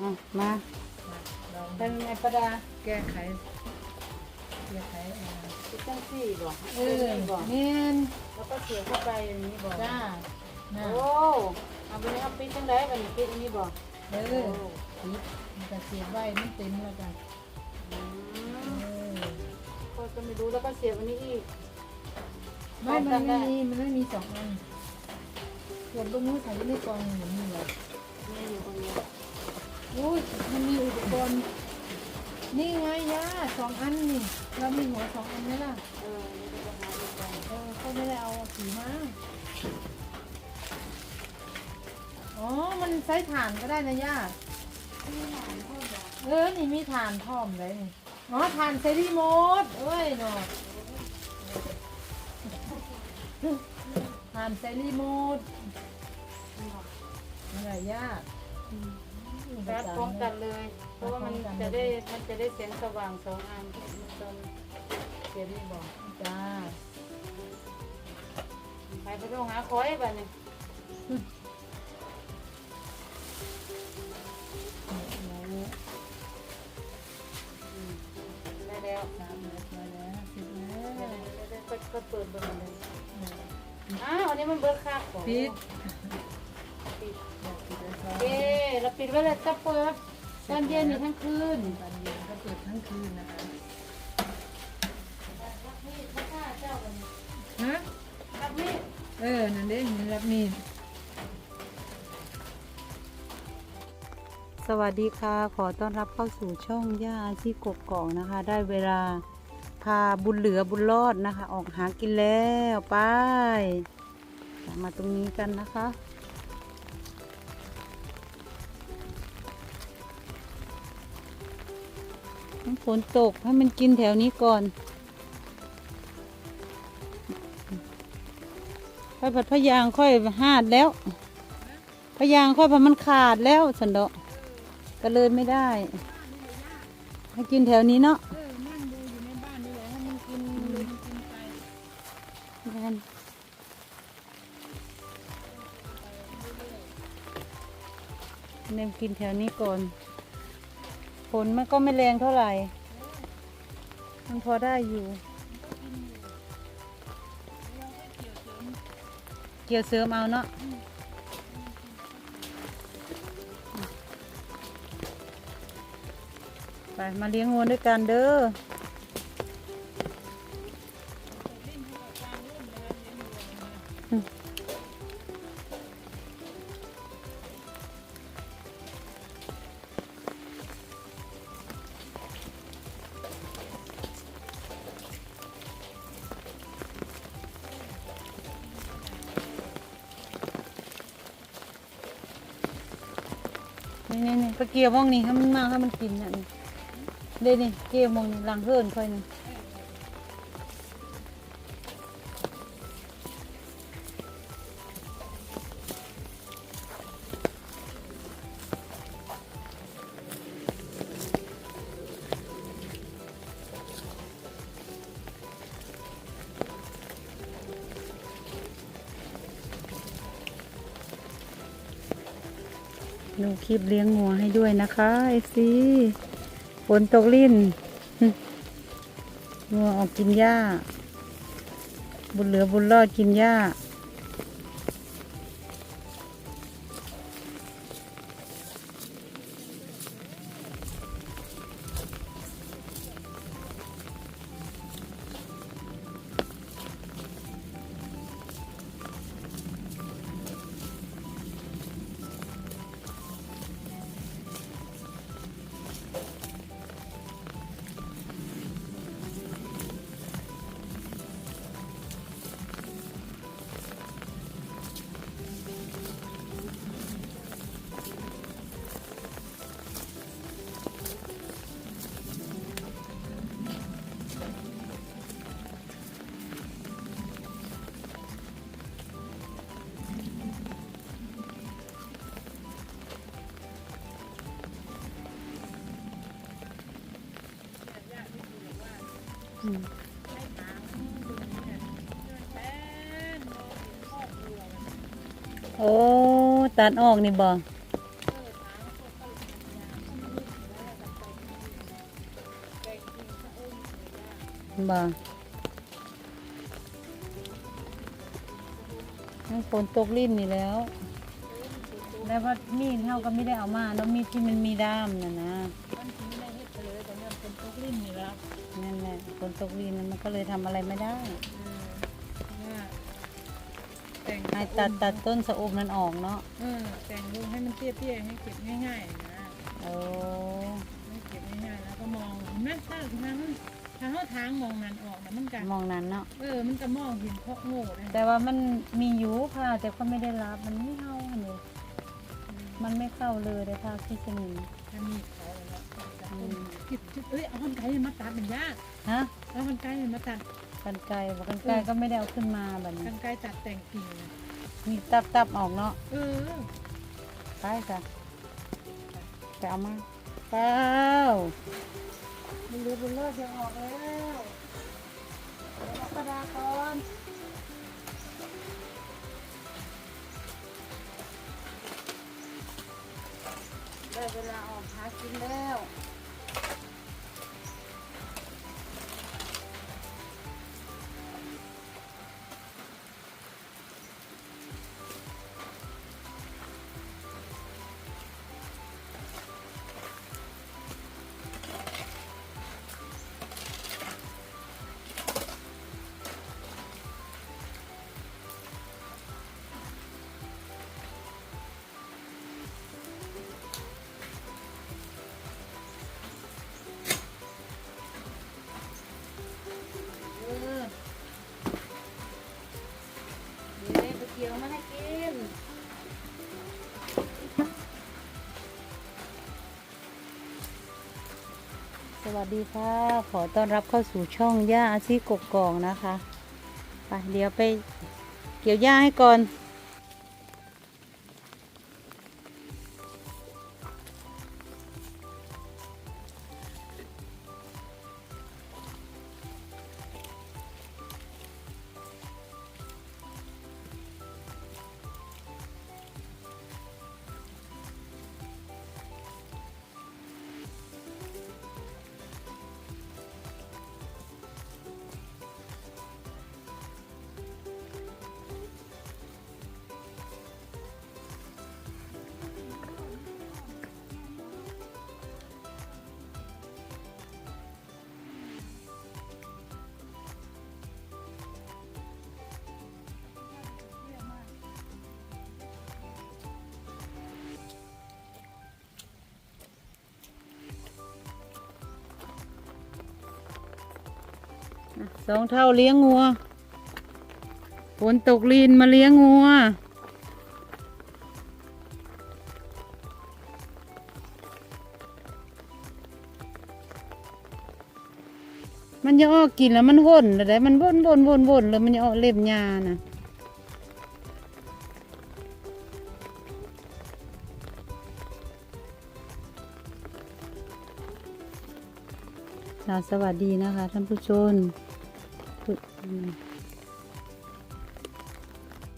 อะมาลองเป็นไงประดาแก้ไขแก้ไขอ่อเป็นจังซี่บ่เอเอออบ่เนนแล้วก็เสียเข้าไปอย่างนี้บ่จ้าน่ะโอ้เอาไปเลยเอาปิดจังไดบัดนี้ปิดอันนี้บ่เออปิดมันจะเสียบไว้มันเต็มแล้วกันอืเออก็จะไม่รู้แล้วก็เสียบอันนี้อีกไม่มันไม่มีมันไม่มีสองอันเสียบตรงนู้นใส่ไว้ในกล่องอย่างนี้เลยนี่อยู่ตรงนี้ อุ้ยมันมีอุปกรณ์ นี่ไงย่าสองอันนี่ เรามีหัวสองอันไหมล่ะ เออเออเขาไม่ได้เอาสีมา อ๋อ มันใช้ถ่านก็ได้นะย่านี่หานพ่ออกเออ นี่มีถ่านพร้อมเลยนี่อ๋อถ่านเซรีโมดเอ้ยเนาะถ่านเซรีโมดนี่แหละย่าาร์จพร้อมกันเลย เพราะว่ามันจะได้มันจะได้แสงสว่างสองอันมันตอนเสียบนี่บ่จ้าไปไปต้องหาคอยบัดนี้เนี่ยอืมได้แล้วสามแล้วสวยแล้วสิบแล้วเดี๋ยวๆๆก็ก็เปิดเบิ่งเลยเนี่ยอ้าวอันนี้มันเบิร์คักบ่ปิดปิด ปิดแล้วโอเคเราปิดไว้เลยจะเปิดตอนเย็นนี่ทั้งคืนตอนเย็นก็เปิดทั้งคืนนะคะนี่พระข้าเจ้ากันฮะรับมีดเออ นั่นเด้มีรับมีดสวัสดีค่ะ ขอต้อนรับเข้าสู่ช่องย่าอาชีพกกอกนะคะ ได้เวลาพาบุญเหลือบุญรอดนะคะ ออกหากินแล้ว ไป มาตรงนี้กันนะคะ ฝนตกให้มันกินแถวนี้ก่อนค่อยผัดพะยางค่อยหาดแล้วพะยางค่อยผัดมันขาดแล้วสันดอกก็เลยไม่ได้ ให้กินแถวนี้เนาะเนี่ยมันกินไปแม่นเนมกินแถวนี้ก่อน ฝนมันก็ไม่แรงเท่าไหร่ มันพอได้อยู่ เกี่ยวเสริมเอาเนาะไปมาเลี้ยงงูด้วยกันเด้อ นี่นี่นี่ไปเกียวมองนี่ให้มันมาให้มันกินน่ะนี่เด้นี่เกียวมองนี่หลังเฮิรนค่อยนี่ ดูคลิปเลี้ยงงัวให้ด้วยนะคะไอซีฝนตกลิ่นงัวออกกินหญ้า บุญเหลือบุญรอดกินหญ้า โอ้ ตัดออกนี่บ่บ่นั่ฝนตกลิ่นนี่แล้ว แล้วว่ามีดเท่าก็ไม่ได้เอามา แล้วมีดที่มันมีด้ามน่ะนะ ฝนตกลิ่นมันก็เลยทำอะไรไม่ได้เออว่าแต่งให้ตัดตัดต้นสะอมนั้นออกเนาะเออแต่งดูให้มันเตี้ยๆให้เก็บง่ายๆนะโอ้ให้เก็บง่ายๆแล้วก็มองเห็นไหมถ้าทางถ้าเขาทางมองนั้นออกนะมันกันมองนั้นเนาะเออมันก็มองเห็นเพราะโง่เลยแต่ว่ามันมีอยู่ค่ะแต่ก็ไม่ได้รับมันไม่เข้าเลย มันไม่เข้าเลยเลยค่ะพี่สนิมถ้ามีเขาแล้วก็จิบจิบเอ้ยเอาคนไกลมาตัดเป็นยากฮะเอาคนไกลมาตัดกันไกลบอกกันไกลก็ไม่ได้เอาขึ้นมาแบบนี้กันไกลตัดแต่งกิ่งนะมีตับตับออกเนาะเออไปจ้ะไปเอามาเป้ามันเรือบุญเลิศจะออกแล้วเดี๋ยวเราประดาก่อน ได้เวลาออกหากินแล้ว สวัสดีค่ะ ขอต้อนรับเข้าสู่ช่องย่าอาชีพกกองนะคะ ไปเดี๋ยวไปเกี่ยวหญ้าให้ก่อน สองเท่าเลี้ยงงัวฝนตกลีนมาเลี้ยงงัว มันจะออกกินแล้วมันว่นอะไรมันวนวนวนวนแล้วมันจะออกเล็บยาน่ะค่ะสวัสดีนะคะท่านผู้ชม Hmm.